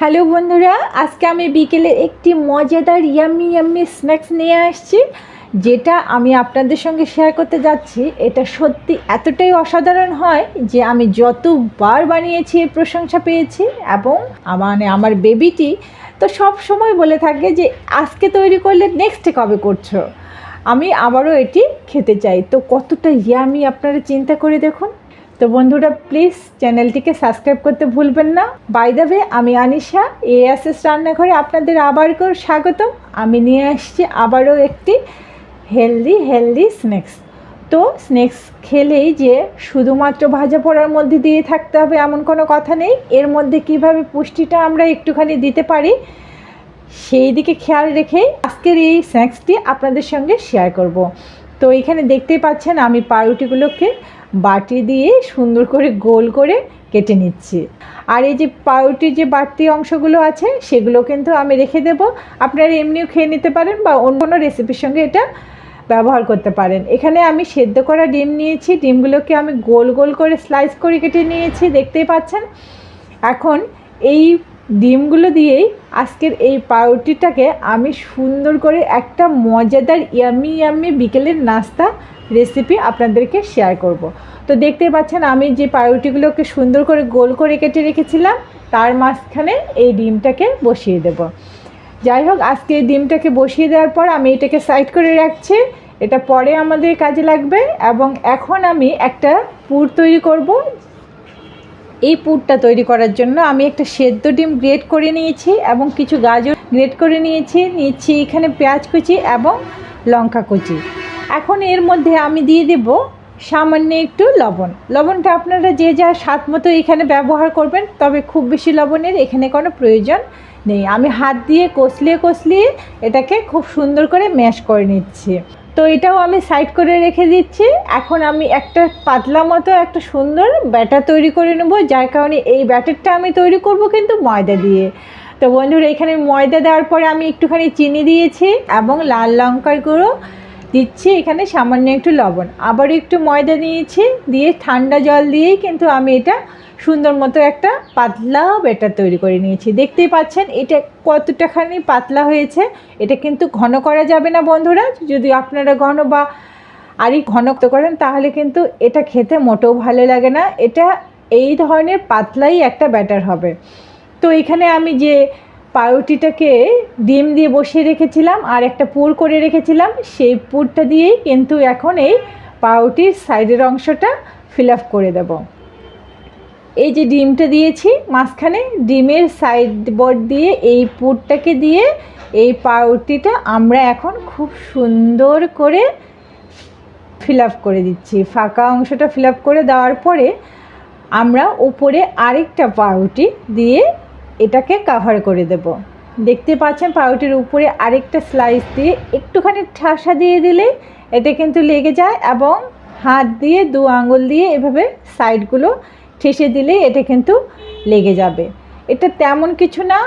Hello বন্ধুরা, আজকে আমি বিকেলে একটি মজাদার ইয়াম্মি ইয়াম্মি স্ন্যাক্স নিয়ে আসছি, যেটা আমি আপনাদের সঙ্গে শেয়ার করতে যাচ্ছি। এটা সত্যি এতটাই অসাধারণ হয় যে আমি যতবার বানিয়েছি প্রশংসা পেয়েছি এবং মানে আমার বেবিটি তো সব সময় বলে থাকে যে, আজকে তৈরি করলে নেক্সটে কবে করছ? আমি আবারও এটি খেতে চাই। তো কতটা ইয়ামি আপনারা চিন্তা করে দেখুন। তো বন্ধুরা প্লিজ চ্যানেলটিকে সাবস্ক্রাইব করতে ভুলবেন না। বাই দ্য ওয়ে আমি আনিশা এএসএস রান্নাঘরে আপনাদের আবার স্বাগতম। আমি নিয়ে আসছি আবারও একটি হেলদি হেলদি স্ন্যাক্স তো স্ন্যাক্স খেলেই যে শুধুমাত্র ভাজা পোড়ার মধ্যে দিয়ে থাকতে হবে এমন কোনো কথা নেই। এর মধ্যে কীভাবে পুষ্টিটা আমরা একটুখানি দিতে পারি, সেই দিকে খেয়াল রেখেই আজকের এই স্ন্যাক্সটি আপনাদের সঙ্গে শেয়ার করব। তো এখানে দেখতেই পাচ্ছেন আমি পাউরুটিগুলোকে বাটি দিয়ে সুন্দর করে গোল করে কেটে নিচ্ছি। আর এই যে পাউরুটির যে বাড়তি অংশগুলো আছে, সেগুলো কিন্তু আমি রেখে দেব। আপনারা এমনিও খেয়ে নিতে পারেন বা অন্য কোনো রেসিপির সঙ্গে এটা ব্যবহার করতে পারেন। এখানে আমি সেদ্ধ করা ডিম নিয়েছি। ডিমগুলোকে আমি গোল গোল করে স্লাইস করে কেটে নিয়েছি। দেখতেই পাচ্ছেন? এখন এই ডিমগুলো দিয়েই আজকের এই পাউরুটিটাকে আমি সুন্দর করে একটা মজাদার ইয়ামি ইয়ামি বিকেলের নাস্তা রেসিপি আপনাদেরকে শেয়ার করব। তো দেখতে পাচ্ছেন, আমি যে পাউরুটিগুলোকে সুন্দর করে গোল করে কেটে রেখেছিলাম, তার মাঝখানে এই ডিমটাকে বসিয়ে দেব যাই হোক, আজকে এই ডিমটাকে বসিয়ে দেওয়ার পর আমি এটাকে সাইড করে রাখছি এটা পরে আমাদের কাজে লাগবে এবং এখন আমি একটা পুর তৈরি করব এই পুরটা তৈরি করার জন্য আমি একটা সেদ্ধ ডিম গ্রেট করে নিয়েছি এবং কিছু গাজর গ্রেট করে নিয়েছি নিচ্ছি এখানে পেঁয়াজ কুচি এবং লঙ্কা কুচি। এখন এর মধ্যে আমি দিয়ে দেব সামান্য একটু লবণ। লবণটা আপনারা যে যা স্বাদ মতো এখানে ব্যবহার করবেন, তবে খুব বেশি লবণের এখানে কোনো প্রয়োজন নেই। আমি হাত দিয়ে কষলিয়ে কষলিয়ে এটাকে খুব সুন্দর করে ম্যাশ করে নিচ্ছি। তো এটাও আমি সাইড করে রেখে দিচ্ছি। এখন আমি একটা পাতলা মতো একটা সুন্দর ব্যাটার তৈরি করে নেব, যার কারণে এই ব্যাটারটা আমি তৈরি করব কিন্তু ময়দা দিয়ে। তো বন্ধুরা, এখানে ময়দা দেওয়ার পরে আমি একটুখানি চিনি দিয়েছি এবং লাল লঙ্কার গুঁড়ো দিচ্ছি এখানে সামান্য একটু লবণ। আবার একটু ময়দা নিয়েছি, দিয়ে ঠান্ডা জল দিয়েই কিন্তু আমি এটা সুন্দর মতো একটা পাতলা ব্যাটার তৈরি করে নিয়েছি। দেখতেই পাচ্ছেন, এটা কতটাখানি পাতলা হয়েছে, এটা কিন্তু ঘন করা যাবে না বন্ধুরা। যদি আপনারা ঘন বা আরই ঘনক্ত করেন তাহলে কিন্তু এটা খেতে মোটেও ভালো লাগে না। এটা এই ধরনের পাতলাই একটা ব্যাটার হবে। তো এখানে আমি যে পাউরুটিটাকে ডিম দিয়ে বসিয়ে রেখেছিলাম আর একটা পুর করে রেখেছিলাম। সেই পুরটা দিয়েই কিন্তু এখন এই পাউরুটির সাইডের অংশটা ফিল আপ করে দেব। এই যে ডিমটা দিয়েছি, মাঝখানে ডিমের সাইড বোর্ড দিয়ে এই পুরটাকে দিয়ে এই পাউরুটিটা আমরা এখন খুব সুন্দর করে ফিল আপ করে দিচ্ছি। ফাঁকা অংশটা ফিল আপ করে দেওয়ার পরে আমরা উপরে আরেকটা পাউরুটি দিয়ে এটাকে কাভার করে দেব। দেখতে পাচ্ছেন পাউরুটির উপরে আরেকটা স্লাইস দিয়ে একটুখানি ঠাসা দিয়ে দিলে এটা কিন্তু লেগে যায় এবং হাত দিয়ে দু আঙুল দিয়ে এভাবে সাইডগুলো ঠেসে দিলে এটা কিন্তু লেগে যাবে। এটা তেমন কিছু না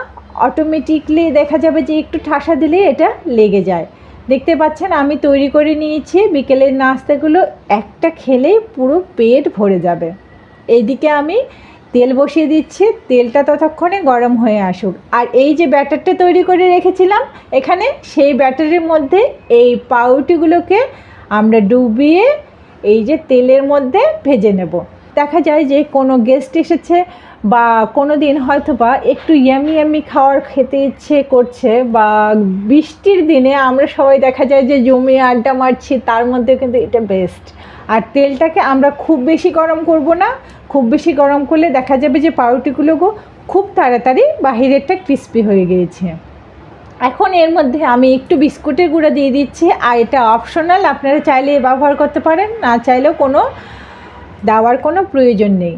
অটোমেটিকলি দেখা যাবে যে একটু ঠাসা দিলে এটা লেগে যায়। দেখতে পাচ্ছেন আমি তৈরি করে নিয়েছি, বিকেলের নাস্তাগুলো একটা খেলেই পুরো পেট ভরে যাবে। এইদিকে আমি তেল বসিয়ে দিচ্ছি, তেলটা ততক্ষণে গরম হয়ে আসুক। আর এই যে ব্যাটারটা তৈরি করে রেখেছিলাম, এখানে সেই ব্যাটারের মধ্যে এই পাউরুটিগুলোকে আমরা ডুবিয়ে এই যে তেলের মধ্যে ভেজে নেব। দেখা যায় যে কোনো গেস্ট এসেছে বা কোনো দিন হয়তো বা একটু ইয়ামি ইয়ামি খাওয়ার খেতে ইচ্ছে করছে বা বৃষ্টির দিনে আমরা সবাই দেখা যায় যে জমি আড্ডা মারছি, তার মধ্যে কিন্তু এটা বেস্ট আর তেলটাকে আমরা খুব বেশি গরম করব না। খুব বেশি গরম করলে দেখা যাবে যে পাউরুটিগুলো খুব তাড়াতাড়ি বাহিরেরটা ক্রিস্পি হয়ে গিয়েছে। এখন এর মধ্যে আমি একটু বিস্কুটের গুঁড়া দিয়ে দিচ্ছি। আর এটা অপশনাল আপনারা চাইলে ব্যবহার করতে পারেন, না চাইলেও কোনো দেওয়ার কোনো প্রয়োজন নেই।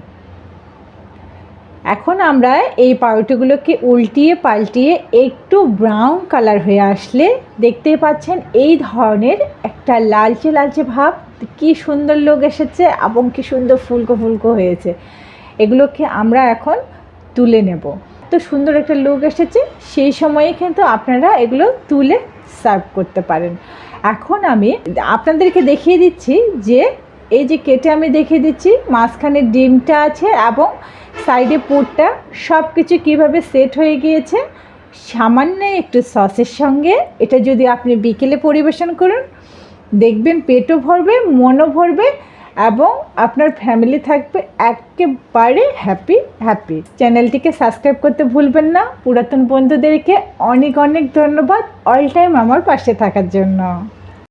এখন আমরা এই পাউরুটিগুলোকে উল্টিয়ে পাল্টিয়ে একটু ব্রাউন কালার হয়ে আসলে দেখতেই পাচ্ছেন এই ধরনের একটা লালচে লালচে ভাব। কি সুন্দর লোক এসেছে এবং কি সুন্দর ফুলকো ফুলকো হয়েছে। এগুলোকে আমরা এখন তুলে নেব। তো সুন্দর একটা লোক এসেছে, সেই সময়ে কিন্তু আপনারা এগুলো তুলে সার্ভ করতে পারেন। এখন আমি আপনাদেরকে দেখিয়ে দিচ্ছি যে, এই যে কেটে আমি দেখিয়ে দিচ্ছি, মাঝখানে ডিমটা আছে এবং সাইডে পুরটা সব কিছু কীভাবে সেট হয়ে গিয়েছে, সামান্য একটু সসের সঙ্গে। এটা যদি আপনি বিকেলে পরিবেশন করুন দেখবেন পেটও ভরবে, মনও ভরবে এবং আপনার ফ্যামিলি থাকবে একেবারে হ্যাপি হ্যাপি চ্যানেলটিকে সাবস্ক্রাইব করতে ভুলবেন না। পুরাতন বন্ধুদেরকে অনেক অনেক ধন্যবাদ। অল টাইম আমার পাশে থাকার জন্য।